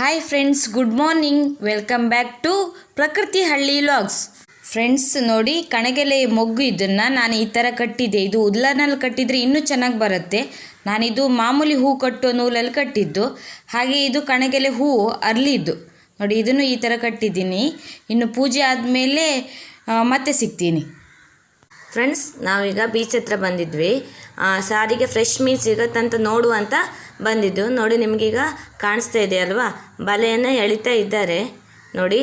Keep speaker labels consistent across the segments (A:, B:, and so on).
A: Hi friends good morning welcome back to Prakruthi Halli logs friends ನೋಡಿ ಕಣಗೆಲೆ ಮೊಗ್ಗು ಇದನ್ನು ನಾನು ಈ ಥರ ಕಟ್ಟಿದ್ದೆ. ಇದು ಉದ್ಲನಲ್ಲಿ ಕಟ್ಟಿದರೆ ಇನ್ನೂ ಚೆನ್ನಾಗಿ ಬರುತ್ತೆ. ನಾನಿದು ಮಾಮೂಲಿ ಹೂ ಕಟ್ಟೋ ನೂಲಲ್ಲಿ ಕಟ್ಟಿದ್ದು. ಹಾಗೆ ಇದು ಕಣಗೆಲೆ ಹೂವು ಅರ್ಲಿದ್ದು. ನೋಡಿ, ಇದನ್ನು ಈ ಥರ ಕಟ್ಟಿದ್ದೀನಿ. ಇನ್ನು ಪೂಜೆ ಆದಮೇಲೆ ಮತ್ತೆ ಸಿಗ್ತೀನಿ. ಫ್ರೆಂಡ್ಸ್ ನಾವೀಗ ಬೀಚ್ ಹತ್ರ ಬಂದಿದ್ವಿ. ಸಾರಿಗೆ ಫ್ರೆಶ್ ಮೀನ್ ಸಿಗತ್ತಂತ ನೋಡು ಅಂತ ಬಂದಿದ್ದು. ನೋಡಿ, ನಿಮಗೀಗ ಕಾಣಿಸ್ತಾ ಇದೆ ಅಲ್ವಾ ಬಲೆಯನ್ನು ಎಳಿತಾ ಇದ್ದಾರೆ. ನೋಡಿ.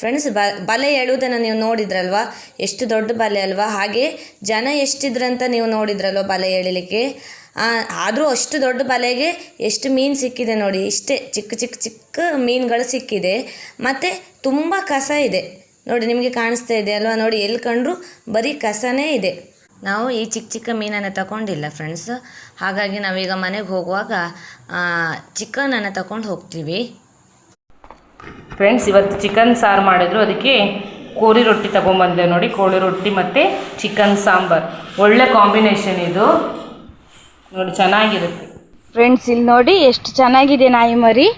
A: ಫ್ರೆಂಡ್ಸ್ ಬ, ಬಲೆ ಎಳುವುದನ್ನು ನೀವು ನೋಡಿದ್ರಲ್ವಾ? ಎಷ್ಟು ದೊಡ್ಡ ಬಲೆ ಅಲ್ವಾ? ಹಾಗೆ ಜನ ಎಷ್ಟಿದ್ರಂತ ನೀವು ನೋಡಿದ್ರಲ್ವ ಬಲೆ ಎಳಿಲಿಕ್ಕೆ? ಆದರೂ ಅಷ್ಟು ದೊಡ್ಡ ಬಲೆಗೆ ಎಷ್ಟು ಮೀನು ಸಿಕ್ಕಿದೆ ನೋಡಿ. ಇಷ್ಟೇ ಚಿಕ್ಕ ಚಿಕ್ಕ ಚಿಕ್ಕ ಮೀನುಗಳು ಸಿಕ್ಕಿದೆ. ಮತ್ತು ತುಂಬ ಕಸ ಇದೆ. ನೋಡಿ, ನಿಮಗೆ ಕಾಣಿಸ್ತಾ ಇದೆ ಅಲ್ವಾ? ನೋಡಿ, ಎಲ್ಲಿ ಕಂಡ್ರು ಬರೀ ಕಸನೇ ಇದೆ. ನಾವು ಈ ಚಿಕ್ಕ ಚಿಕ್ಕ ಮೀನನ್ನು ತಗೊಂಡಿಲ್ಲ ಫ್ರೆಂಡ್ಸ್ ಹಾಗಾಗಿ ನಾವೀಗ ಮನೆಗೆ ಹೋಗುವಾಗ ಚಿಕನನ್ನು ತಗೊಂಡು ಹೋಗ್ತೀವಿ.
B: ಫ್ರೆಂಡ್ಸ್ ಇವತ್ತು ಚಿಕನ್ ಸಾರು ಮಾಡಿದ್ರು. ಅದಕ್ಕೆ ಕೋಳಿ ರೊಟ್ಟಿ ತೊಗೊಂಬಂದೆ ನೋಡಿ ಕೋಳಿ ರೊಟ್ಟಿ ಮತ್ತು ಚಿಕನ್ ಸಾಂಬಾರ್. ಒಳ್ಳೆ ಕಾಂಬಿನೇಷನ್ ಇದು. ನೋಡಿ ಚೆನ್ನಾಗಿರುತ್ತೆ.
A: ಫ್ರೆಂಡ್ಸ್ ಇಲ್ಲಿ ನೋಡಿ ಎಷ್ಟು ಚೆನ್ನಾಗಿದೆ ನಾಯಿ ಮರಿ.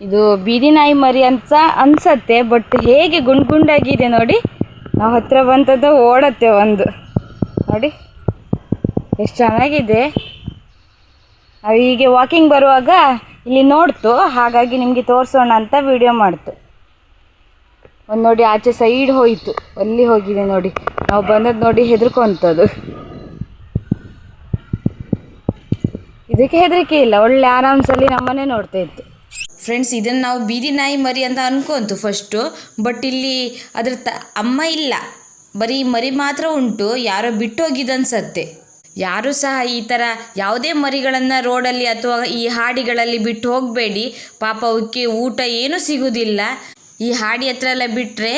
A: ಇದು ಬೀದಿ ನಾಯಿ ಮರಿ ಅಂತ ಅನ್ಸತ್ತೆ ಬಟ್ ಹೇಗೆ ಗುಂಡ್ ಗುಂಡಾಗಿದೆ ನೋಡಿ ನಾವು ಹತ್ರ ಬಂತದ್ದು ಓಡತ್ತೆ ಒಂದು. ನೋಡಿ, ಎಷ್ಟು ಚೆನ್ನಾಗಿದೆ. ನಾವು ಹೀಗೆ ವಾಕಿಂಗ್ ಬರುವಾಗ ಇಲ್ಲಿ ನೋಡ್ತು, ಹಾಗಾಗಿ ನಿಮಗೆ ತೋರಿಸೋಣ ಅಂತ ವಿಡಿಯೋ ಮಾಡ್ತು. ಒಂದು ನೋಡಿ ಆಚೆ ಸೈಡ್ ಹೋಯಿತು, ಅಲ್ಲಿ ಹೋಗಿದೆ ನೋಡಿ. ನಾವು ಬಂದದ್ದು ನೋಡಿ ಹೆದರ್ಕೊಂತದ್ದು. ಇದಕ್ಕೆ ಹೆದರಿಕೆ ಇಲ್ಲ, ಒಳ್ಳೆ ಆರಾಮ್ಸಲ್ಲಿ ನಮ್ಮನೆ ನೋಡ್ತಾ ಇತ್ತು. ಫ್ರೆಂಡ್ಸ್ ಇದನ್ನು ನಾವು ಬೀದಿ ನಾಯಿ ಮರಿ ಅಂತ ಅನ್ಕೊಂತು ಫಸ್ಟು ಬಟ್ ಇಲ್ಲಿ ಅದ್ರ ತ ಅಮ್ಮ ಇಲ್ಲ. ಬರೀ ಮರಿ ಮಾತ್ರ ಉಂಟು, ಯಾರೋ ಬಿಟ್ಟು ಯಾರೂ ಯಾರು ಸಹ ಈ ಥರ ಯಾವುದೇ ಮರಿಗಳನ್ನು ರೋಡಲ್ಲಿ ಅಥವಾ ಈ ಹಾಡಿಗಳಲ್ಲಿ ಬಿಟ್ಟು ಹೋಗಬೇಡಿ. ಪಾಪ ಅವಕ್ಕೆ ಊಟ ಏನೂ ಸಿಗುವುದಿಲ್ಲ ಈ ಹಾಡಿ ಹತ್ರ ಎಲ್ಲ ಬಿಟ್ಟರೆ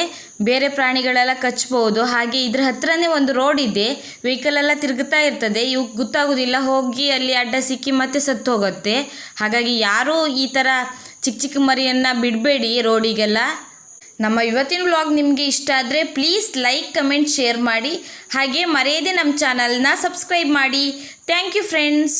A: ಬೇರೆ ಪ್ರಾಣಿಗಳೆಲ್ಲ ಕಚ್ಬೋದು. ಹಾಗೆ ಇದ್ರ ಹತ್ರನೇ ಒಂದು ರೋಡ್ ಇದೆ. ವೆಹಿಕಲ್ ಎಲ್ಲ ತಿರುಗುತ್ತಾ ಇರ್ತದೆ. ಇವು ಗೊತ್ತಾಗೋದಿಲ್ಲ. ಹೋಗಿ ಅಲ್ಲಿ ಅಡ್ಡ ಸಿಕ್ಕಿ ಮತ್ತೆ ಸತ್ತು ಹೋಗುತ್ತೆ. ಹಾಗಾಗಿ ಯಾರೂ ಈ ಥರ ಚಿಕ್ಕ ಚಿಕ್ಕ ಮರಿಯನ್ನು ಬಿಡಬೇಡಿ ರೋಡಿಗೆಲ್ಲ. ನಮ್ಮ ಇವತ್ತಿನ ವ್ಲಾಗ್ ನಿಮಗೆ ಇಷ್ಟ ಆದರೆ ಪ್ಲೀಸ್ ಲೈಕ್ ಕಮೆಂಟ್ ಶೇರ್ ಮಾಡಿ. ಹಾಗೆ ಮರೆಯದೆ ನಮ್ಮ ಚಾನಲ್ನ ಸಬ್ಸ್ಕ್ರೈಬ್ ಮಾಡಿ. Thank you friends